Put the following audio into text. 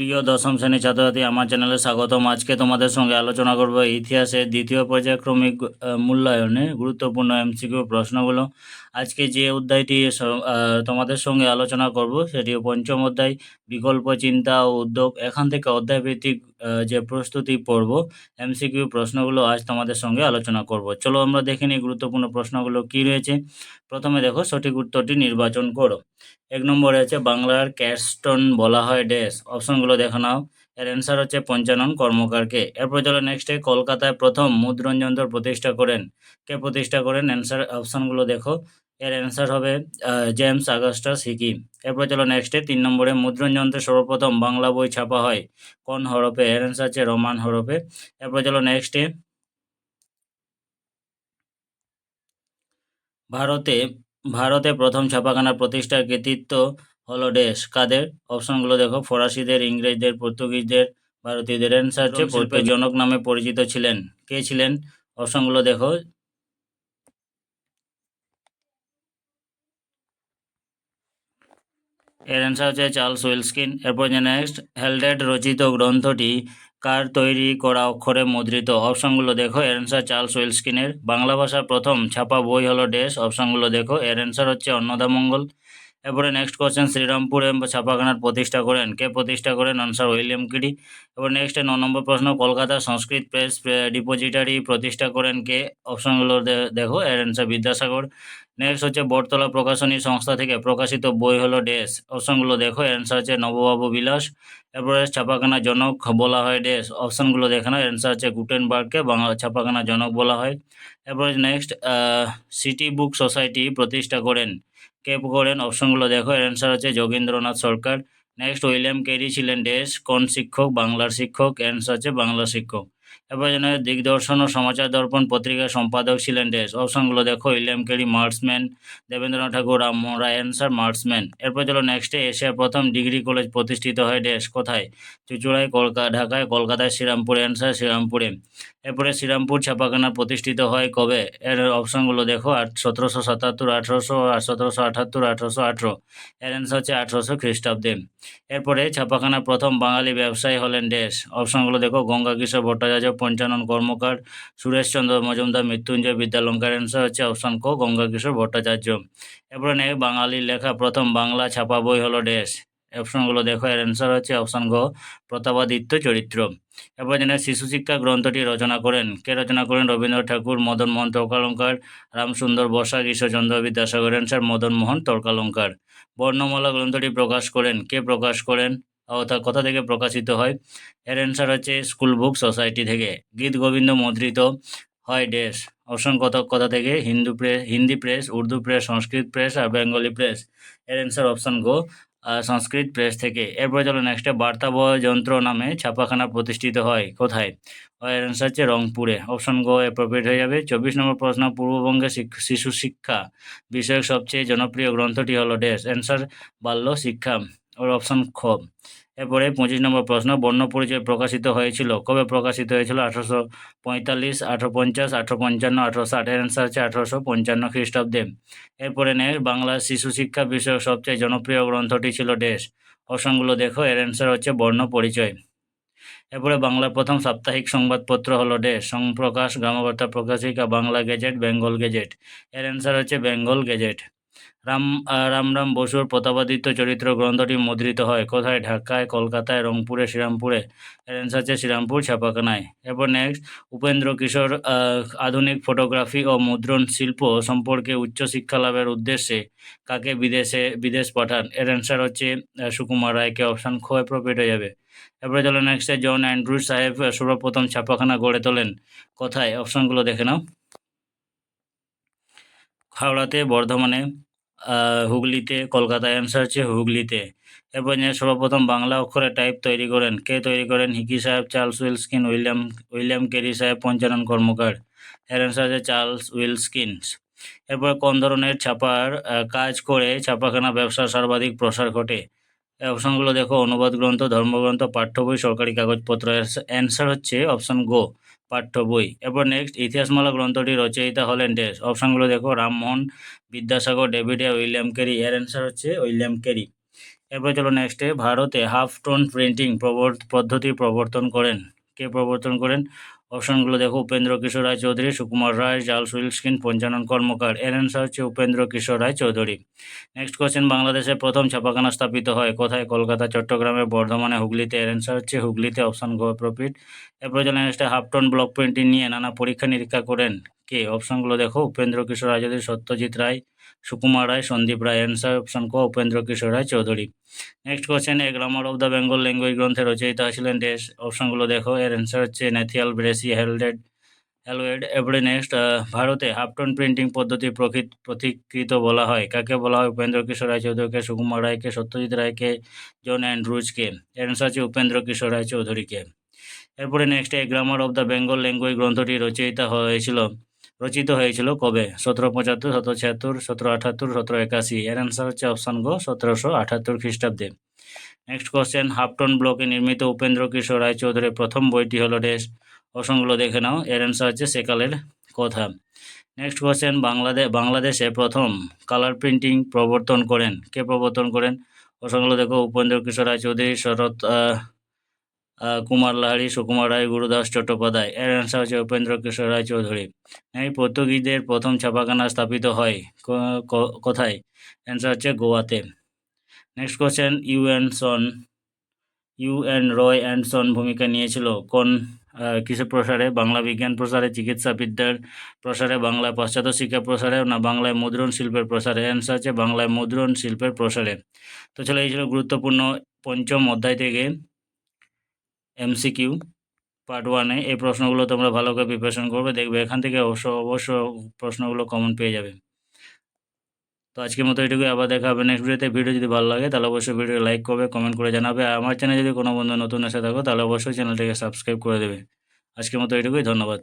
প্রিয় দশম শ্রেণির ছাত্রছাত্রী আমার চ্যানেলে স্বাগতম। আজকে তোমাদের সঙ্গে আলোচনা করব ইতিহাসের দ্বিতীয় পর্যায়ক্রমিক মূল্যায়নে গুরুত্বপূর্ণ এমসিকিউ প্রশ্নগুলো। আজকে যে অধ্যায়টি তোমাদের সঙ্গে আলোচনা করব সেটি পঞ্চম অধ্যায় বিকল্প চিন্তা ও উদ্যোগ। এখান থেকে অধ্যায় ভিত্তিক আহ, যে প্রস্তুতি পড়ব এমসিকিউ প্রশ্নগুলো আজ তোমাদের সঙ্গে আলোচনা করব। চলো আমরা দেখে নিই গুরুত্বপূর্ণ প্রশ্নগুলো কি রয়েছে। প্রথমে দেখো সঠিক উত্তরটি নির্বাচন করো। এক নম্বরে আছে বাংলার ক্যাস্টন বলা হয় ড্যাশ। অপশনগুলো দেখে নাও। এর অ্যান্সার হচ্ছে পঞ্চানন কর্মকারকে। এরপর চলো নেক্সটে কলকাতায় প্রথম মুদ্রণ যন্ত্র প্রতিষ্ঠা করেন। কে প্রতিষ্ঠা করেন? অ্যান্সার অপশনগুলো দেখো। এর অ্যান্সার হবে জেমস আগস্টাস হিকি। এরপর চলো নেক্সটে তিন নম্বরে মুদ্রণ যন্ত্রে সর্বপ্রথম বাংলা বই ছাপা হয় কোন হরফে? এর অ্যান্সার হচ্ছে রোমান হরফে। এরপর চলো নেক্সটে ভারতে ভারতে প্রথম ছাপাখানা প্রতিষ্ঠার কৃতিত্ব হলো ডেস কাদের? অপশনগুলো দেখো। ফরাসিদের ইংরেজদের পর্তুগিজদের ভারতীয়দের। অ্যান্সার হচ্ছে জনক। নামে পরিচিত ছিলেন। কে ছিলেন? অপশনগুলো দেখো। এর অ্যান্সার হচ্ছে চার্লস উইলস্কিন। এরপর যে নেক্সট হেলডেড রচিত গ্রন্থটি কার তৈরি করা অক্ষরে মুদ্রিত? অপশনগুলো দেখো, এর অ্যান্সার চার্লস উইলস্কিনের। বাংলা ভাষার প্রথম ছাপা বই হলো ডেশ অপশনগুলো দেখো, এর অ্যান্সার হচ্ছে অন্নদামঙ্গল এরপরে নেক্সট কোশ্চেন শ্রীরামপুরে ছাপাখানার প্রতিষ্ঠা করেন। কে প্রতিষ্ঠা করেন? আনসার উইলিয়াম কিডি এবার নেক্সট ন নম্বর প্রশ্ন, কলকাতা সংস্কৃত প্রেস ডিপোজিটারি প্রতিষ্ঠা করেন কে? অপশনগুলো দেখো, এর অ্যান্সার বিদ্যাসাগর। নেক্সট হচ্ছে বটতলা প্রকাশনী সংস্থা থেকে প্রকাশিত বই হলো ডেস অপশনগুলো দেখো অ্যান্সার হচ্ছে নববাবু বিলাস, এরপরে ছাপাখানা জনক বলা হয় ডেস অপশনগুলো দেখে নাও অ্যান্সার হচ্ছে গুটেনবার্গকে, বাংলা ছাপাখানা জনক বলা হয়। এরপরে নেক্সট সিটি বুক সোসাইটি প্রতিষ্ঠা করেন কে করেন অপশনগুলো দেখো অ্যান্সার হচ্ছে Jogendranath Sarkar. Next William Carey ছিলেন ডেস কোন শিক্ষক? বাংলার শিক্ষক অ্যান্সার হচ্ছে বাংলা শিক্ষক। যেন দিগদর্শন ও সমাচার দর্পণ পত্রিকার সম্পাদক ছিলেন ডেস অপশনগুলো দেখো, William Carey Marshman Debendranath Thakur Rammohan Roy, answer Marshman এরপর চলো নেক্সটে, এশিয়ার প্রথম ডিগ্রি কলেজ প্রতিষ্ঠিত হয় ডেস কোথায়? চুচুড়ায় কলকাতা ঢাকায়, কলকাতায়, শ্রীরামপুরে, অ্যান্সার শ্রীরামপুরে। এরপরে শ্রীরামপুর ছাপাখানা প্রতিষ্ঠিত হয় কবে? এর অপশনগুলো দেখো, আট, সতেরোশো সাতাত্তর, আঠেরোশো সতেরোশো আঠাত্তর, আঠেরোশো আঠেরো। এর অ্যান্সার হচ্ছে আঠেরোশো খ্রিস্টাব্দে। এরপরে ছাপাখানা প্রথম বাঙালি ব্যবসায়ী হলেন ডেস অপশনগুলো দেখো গঙ্গা কিশোর ভট্টাচার্য পঞ্চানন কর্মকার সুরেশচন্দ্র মজুমদার, মৃত্যুঞ্জয় বিদ্যালঙ্কার অ্যান্সার হচ্ছে অপশন ক গঙ্গা কিশোর ভট্টাচার্য। এরপরে নেই বাঙালির লেখা প্রথম বাংলা ছাপা বই হলো ডেস অপশনগুলো দেখো, এর অ্যান্সার হচ্ছে অপশন ঘ প্রতাপাদিত্য চরিত্র। এরপর যেন শিশু শিক্ষা গ্রন্থটি রচনা করেন। কে রচনা করেন? রবীন্দ্রনাথ ঠাকুর, মদন মোহন তর্কালঙ্কার, রামসুন্দর বসাক ঈশ্বরচন্দ্র বিদ্যাসাগর অ্যান্সার মদন মোহন তর্কালঙ্কার। বর্ণমালা গ্রন্থটি প্রকাশ করেন। কে প্রকাশ করেন? কোথা থেকে প্রকাশিত হয়। এর অ্যান্সার হচ্ছে স্কুল বুক সোসাইটি থেকে। গীত গোবিন্দ মুদ্রিত হয় ডেস অপশন কত, কথা থেকে Hindu press Hindi press Urdu press Sanskrit press আর বেঙ্গলি প্রেস এর অ্যান্সার অপশন গো সংস্কৃত প্রেস থেকে। এরপরে চলো নেক্সটে বার্তাবহ যন্ত্র নামে ছাপাখানা প্রতিষ্ঠিত হয়। কোথায়? এর অ্যান্সার হচ্ছে রংপুরে। অপশন গো অ্যাপ্রোপ্রিয়েট হয়ে যাবে। চব্বিশ নম্বর প্রশ্ন, পূর্ববঙ্গে শিশু শিক্ষা বিষয়ক সবচেয়ে জনপ্রিয় গ্রন্থটি হলো ডেস অ্যান্সার বাল্য শিক্ষা। ওর অপশন খ। এরপরে পঁচিশ নম্বর প্রশ্ন বর্ণ পরিচয় প্রকাশিত হয়েছিল। কবে প্রকাশিত হয়েছিল? আঠারোশো পঁয়তাল্লিশ আঠারো পঞ্চাশ আঠারো পঞ্চান্ন আঠারো ষাট এর অ্যান্সার হচ্ছে আঠারোশো পঞ্চান্ন খ্রিস্টাব্দে। এরপরে নেই বাংলা শিশু শিক্ষা বিষয়ক সবচেয়ে জনপ্রিয় গ্রন্থটি ছিল ডেস অপশনগুলো দেখো, এর অ্যান্সার হচ্ছে বর্ণ পরিচয়। এরপরে বাংলার প্রথম সাপ্তাহিক সংবাদপত্র হলো ডেস সংপ্রকাশ, Grambarta Prakashika, Bangla gazette, Bengal gazette. এর অ্যান্সার হচ্ছে বেঙ্গল গেজেট। রাম রামরাম বসুর প্রতাপাদিত্য চরিত্র গ্রন্থটি মুদ্রিত হয়। কোথায়? ঢাকায়, কলকাতায়, রংপুরে, শ্রীরামপুরে। অ্যান্সার শ্রীরামপুর, ছাপাখানায়। এরপর নেক্সট উপেন্দ্র কিশোর আধুনিক ফটোগ্রাফি ও মুদ্রণ শিল্প সম্পর্কে উচ্চশিক্ষা লাভের উদ্দেশ্যে কাকে বিদেশে, বিদেশ পাঠান? এর অ্যান্সার হচ্ছে সুকুমার রায়কে অপশান খ অ্যাপ্রোপ্রিয়েট হয়ে যাবে। এরপরে চলো নেক্সটে জন অ্যান্ড্রুজ সাহেব সর্বপ্রথম ছাপাখানা গড়ে তোলেন। কোথায়? অপশনগুলো দেখে নাও। হাওড়াতে, বর্ধমানে হুগলিতে, কলকাতায় অ্যান্সার হচ্ছে হুগলিতে। এরপর যে সর্বপ্রথম বাংলা অক্ষরে টাইপ তৈরি করেন। কে তৈরি করেন? হিকি সাহেব, Charles Wilkins, William William Carey সাহেব, পঞ্চানন কর্মকার। এর অ্যান্সার হচ্ছে চার্লস উইলস্কিনস। এরপর কোন ধরনের ছাপার কাজ করে ছাপাখানা ব্যবসার সর্বাধিক প্রসার ঘটে? অপশনগুলো দেখো, অনুবাদ গ্রন্থ, ধর্মগ্রন্থ, পাঠ্য বই, সরকারি কাগজপত্র। অ্যান্সার হচ্ছে অপশন গো পাঠ্য বই। এরপর নেক্সট ইতিহাসমালা গ্রন্থটি রচয়িতা হলেন ডেস অপশনগুলো দেখো রামমোহন বিদ্যাসাগর, ডেভিড এ, উইলিয়াম কেরি। এর অ্যান্সার হচ্ছে উইলিয়াম কেরি। এরপর চলো নেক্সটে ভারতে হাফ টোন প্রিন্টিং পদ্ধতি প্রবর্তন করেন। কে প্রবর্তন করেন? অপশনগুলো দেখো, উপেন্দ্র কিশোর রায় চৌধুরী, সুকুমার রায়, জাল সুইল স্কিন পঞ্চানন কর্মকার। এর অ্যান্সার হচ্ছে উপেন্দ্র কিশোর রায় চৌধুরী। নেক্সট কোয়েশ্চেন বাংলাদেশের প্রথম ছাপাখানা স্থাপিত হয় কোথায়? কলকাতা, চট্টগ্রামে, বর্ধমানে, হুগলিতে। এর অ্যান্সার হচ্ছে হুগলিতে, অপশন গো প্রফিট এরপর চলে হাফটন ব্লক প্রিন্টিং নিয়ে নানা পরীক্ষা নিরীক্ষা করেন। কে? অপশনগুলো দেখো। উপেন্দ্র কিশোর রায় চৌধুরী সত্যজিৎ রায়, সুকুমার রায়, সন্দীপ রায় অ্যান্সার অপশন ক, Upendra Kishore Ray, Chowdhury. Next question a grammar of the Bengal language গ্রন্থের রচয়িতা ছিলেন ডেস অপশনগুলো দেখো। এর অ্যান্সার হচ্ছে ন্যাথিয়াল ব্রেসি হেলডেড হ্যালোয়েড এবারে নেক্সট ভারতে হাফটন প্রিন্টিং পদ্ধতি প্রকৃত, প্রতিকৃত বলা হয়। কাকে বলা হয়? উপেন্দ্র কিশোর রায়, চৌধুরীকে, সুকুমার রায়কে, সত্যজিৎ রায়কে জন অ্যান্ড্রুজকে এর অ্যান্সার হচ্ছে উপেন্দ্র কিশোর রায়, চৌধুরীকে। এরপরে next a grammar of the Bengal language গ্রন্থটি রচয়িতা হয়েছিল। রচিত হয়েছিল কবে? সতেরো পঁচাত্তর, সতেরো ছিয়াত্তর, সতেরো আটাত্তর, সতেরো একাশি। এর অ্যান্সার হচ্ছে অপশান গো সতেরোশো আটাত্তর খ্রিস্টাব্দে। নেক্সট কোশ্চেন হাফটন ব্লকে নির্মিত উপেন্দ্র কিশোর রায় চৌধুরীর প্রথম বইটি হলো ডেস অপশনগুলো দেখে নাও, এর অ্যান্সার হচ্ছে সেকালের কথা। নেক্সট কোশ্চেন বাংলাদেশ বাংলাদেশে প্রথম কালার প্রিন্টিং প্রবর্তন করেন। কে প্রবর্তন করেন? অপশনগুলো দেখো, উপেন্দ্র কিশোর রায় চৌধুরী শরৎ কুমার লাহারি, সুকুমার রায়, গুরুদাস চট্টোপাধ্যায়, এর অ্যান্সার হচ্ছে উপেন্দ্র কিশোর রায় চৌধুরী। এই পর্তুগিজদের প্রথম ছাপাখানা স্থাপিত হয় কোথায়? অ্যান্সার হচ্ছে গোয়াতে। নেক্সট কোশ্চেন ইউএনসন ইউএন রয় অ্যান্ডসন ভূমিকা নিয়েছিল কোন কিসের প্রসারে? বাংলা বিজ্ঞান প্রসারে চিকিৎসা বিদ্যার প্রসারে, বাংলা পাশ্চাত্য শিক্ষা প্রসারে না বাংলায় মুদ্রণ শিল্পের প্রসারে? অ্যান্সার হচ্ছে বাংলায় মুদ্রণ শিল্পের প্রসারে। তো চলো এই ছিল গুরুত্বপূর্ণ পঞ্চম অধ্যায় থেকে। এমসিকিউ পার্ট ওয়ানে এই প্রশ্নগুলো তোমরা ভালো করে প্রিপারেশন করবে, দেখবে এখান থেকে অবশ্য অবশ্য প্রশ্নগুলো কমন পেয়ে যাবে। তো আজকের মতো এটুকুই, আবার দেখা হবে নেক্সট ভিডিওতে ভিডিও যদি ভালো লাগে, তাহলে অবশ্যই ভিডিও লাইক করবে কমেন্ট করে জানাবে। আর আমার চ্যানেলে যদি কোনো বন্ধু নতুন এসে থাকো, তাহলে অবশ্যই চ্যানেলটিকে সাবস্ক্রাইব করে দেবে। আজকের মতো এটুকুই, ধন্যবাদ।